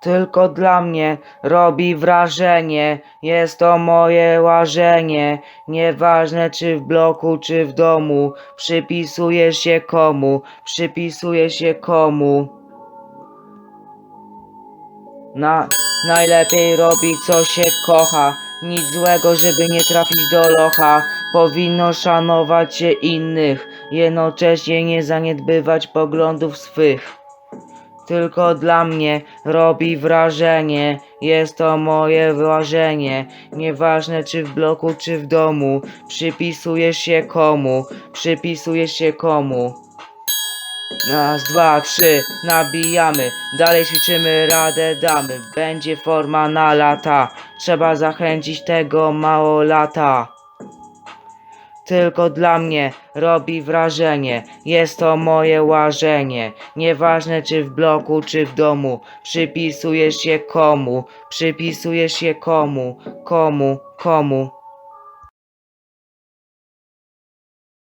Tylko dla mnie robi wrażenie, jest to moje łażenie. Nieważne czy w bloku, czy w domu, przypisuje się komu, przypisuje się komu. Na, najlepiej robić co się kocha, nic złego, żeby nie trafić do locha. Powinno szanować się innych, jednocześnie nie zaniedbywać poglądów swych. Tylko dla mnie robi wrażenie, jest to moje wrażenie. Nieważne czy w bloku, czy w domu, przypisujesz się komu, przypisujesz się komu. Raz, dwa, trzy, nabijamy, dalej ćwiczymy, radę damy, będzie forma na lata, trzeba zachęcić tego mało lata. Tylko dla mnie robi wrażenie, jest to moje łażenie. Nieważne czy w bloku, czy w domu, przypisujesz się komu, przypisujesz się komu, komu, komu.